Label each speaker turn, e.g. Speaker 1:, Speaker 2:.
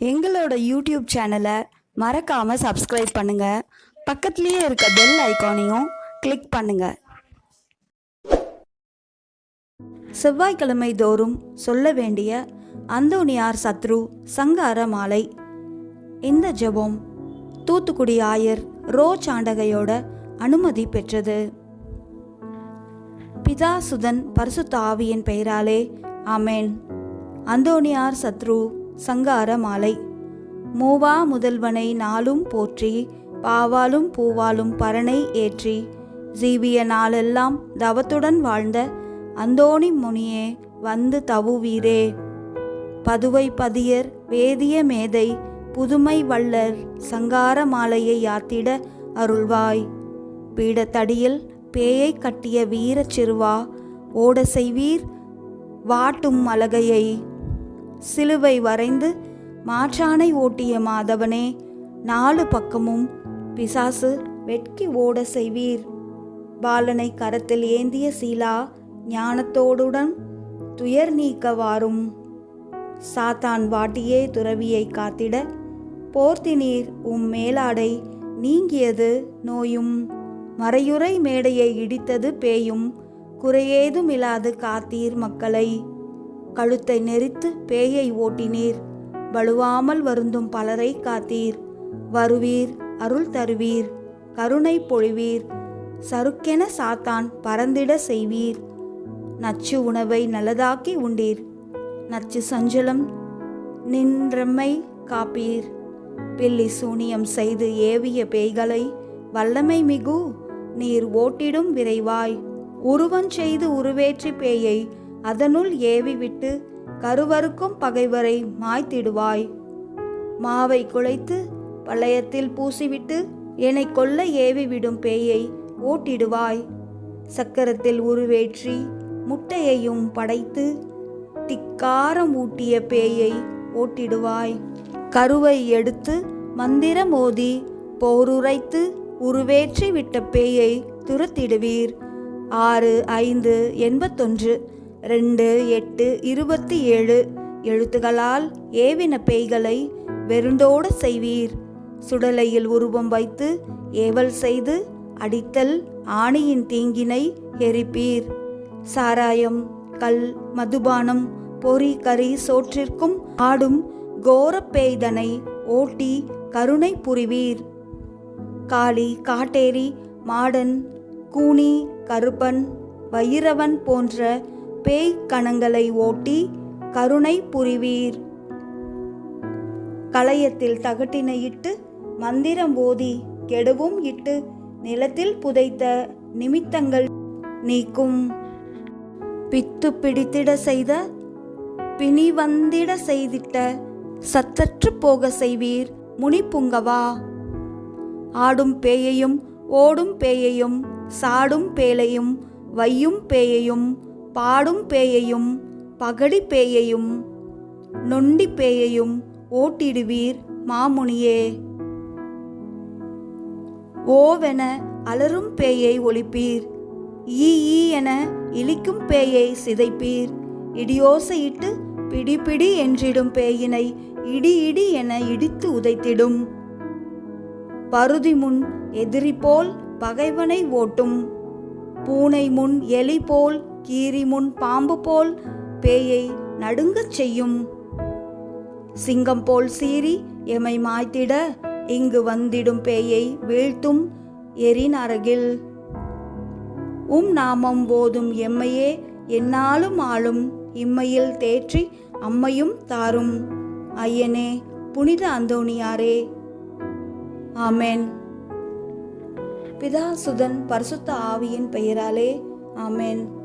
Speaker 1: எங்களோட யூடியூப் சேனலை மறக்காமல் சப்ஸ்கிரைப் பண்ணுங்கள் பக்கத்துலேயே இருக்க பெல் ஐகானையும் கிளிக் பண்ணுங்கள் செவ்வாய்க்கிழமை தோறும் சொல்ல வேண்டிய அந்தோனியார் சத்ரு சங்கார மாலை. இந்த ஜெபம் தூத்துக்குடி ஆயர் ரோ சாண்டகையோட அனுமதி பெற்றது. பிதா சுதன் பரிசுத்த ஆவியின் பெயராலே ஆமேன். அந்தோனியார் சத்ரு சங்கார மாலை. மூவா முதல்வனை நாளும் போற்றி பாவாலும் பூவாலும் பரனை ஏற்றி ஜீவிய நாளெல்லாம் தவத்துடன் வாழ்ந்த அந்தோணி முனியே வந்து தவுவீரே பதுவை பதியர் வேதிய மேதை புதுமை வள்ளர் சங்கார மாலையை யாத்திட அருள்வாய். பீடத்தடியில் பேயை கட்டிய வீரச் சிறுவா ஓட செய்வீர் வாட்டும் அலகையை சிலுவை வரைந்து மாற்றானை ஓட்டிய மாதவனே நாலு பக்கமும் பிசாசு வெட்கி ஓட செய்வீர். பாலனை கரத்தில் ஏந்திய சீலா ஞானத்தோடுடன் துயர் நீக்க வாரும். சாத்தான் வாட்டியே துறவியை காத்திட போர்த்தினீர் உம் மேலாடை நீங்கியது நோயும். மறையுறை மேடையை இடித்தது பேயும் குறையேதும் இல்லாது காத்தீர் மக்களை. கழுத்தை நெரித்து பேயை ஓட்டினீர். வலுவாமல் வருந்தும் பலரை காத்தீர். வருவீர் அருள் தருவீர் கருணை பொழிவீர். சருக்கென சாத்தான் பறந்திட செய்வீர். நச்சு உணவை நல்லதாக்கி உண்டீர். நச்சு சஞ்சலம் நின்றம்மை காப்பீர். பில்லி சூனியம் செய்து ஏவிய பேய்களை வல்லமை மிகு நீர் ஓட்டிடும் விரைவாய். உருவம் செய்து உருவேற்றி பேயை அதனுள் ஏவி விட்டு கருவருக்கும் பகைவரை மாய்த்திடுவாய். மாவை குழைத்து பள்ளயத்தில் பூசிவிட்டு என்னை கொல்ல ஏவி விடும் பேயை ஓட்டிடுவாய். சக்கரத்தில் உருவேற்றி முட்டையையும் படைத்து திக்காரம் ஊட்டிய பேயை ஓட்டிடுவாய். கருவை எடுத்து மந்திரம் ஓதி போருரைத்து உருவேற்றி விட்ட பேயை துரத்திடுவீர். ஆறு ஐந்து எண்பத்தொன்று. ரெண்டு எட்டு இருபத்தி ஏழு எழுத்துகளால் ஏவின பேய்களை வெருண்டோடு செய்வீர். சுடலையில் உருவம் வைத்து ஏவல் செய்து அடித்தல் ஆணியின் தீங்கினை எரிப்பீர். சாராயம் கல் மதுபானம் பொறி கறி சோற்றிற்கும் ஆடும் கோரப்பேய்தனை ஓட்டி கருணை புரிவீர். காளி காட்டேரி மாடன் கூனி கருப்பன் வைரவன் போன்ற பேய் கணங்களை ஓட்டி கருணை புரிவீர். களையத்தில் தகட்டினையிட்டு மந்திரம் ஓதி கெடுவும் இட்டு நிலத்தில் புதைத்த நிமித்தங்கள் நீக்கும். பித்து பிடித்திட செய்த பிணி வந்திட செய்திட்ட சத்தற்று போக செய்வீர். முனிப்புங்கவா ஆடும் பேயையும் ஓடும் பேயையும் சாடும் பேலையும் வையும் பேயையும் பாடும் பேயையும் பகடி பேயையும் நொண்டி பேயையும் ஓட்டிடுவீர் மாமுனியே. ஓவென அலரும் பேயை ஒழிப்பீர். ஈ ஈ என இழிக்கும் பேயை சிதைப்பீர். இடியோசையிட்டு பிடி பிடி என்றிடும் பேயினை இடி இடி என இடித்து உதைத்திடும். பருதி முன் எதிரி போல் பகைவனை ஓட்டும். பூனை முன் எலி போல் கீரி முன் பாம்பு போல் பேயை நடுங்கச் செய்யும். சிங்கம் போல் சீறி எமை மாய்த்திட இங்கு வந்திடும் பேயை வீழ்த்தும் எரின் அருகில். உம் நாமம் போதும் எம்மையே என்னாலும் ஆளும் இம்மையில் தேற்றி அம்மையும் தாரும். ஐயனே புனித அந்தோணியாரே. ஆமேன். பிதா சுதன் பரிசுத்த ஆவியின் பெயராலே ஆமேன்.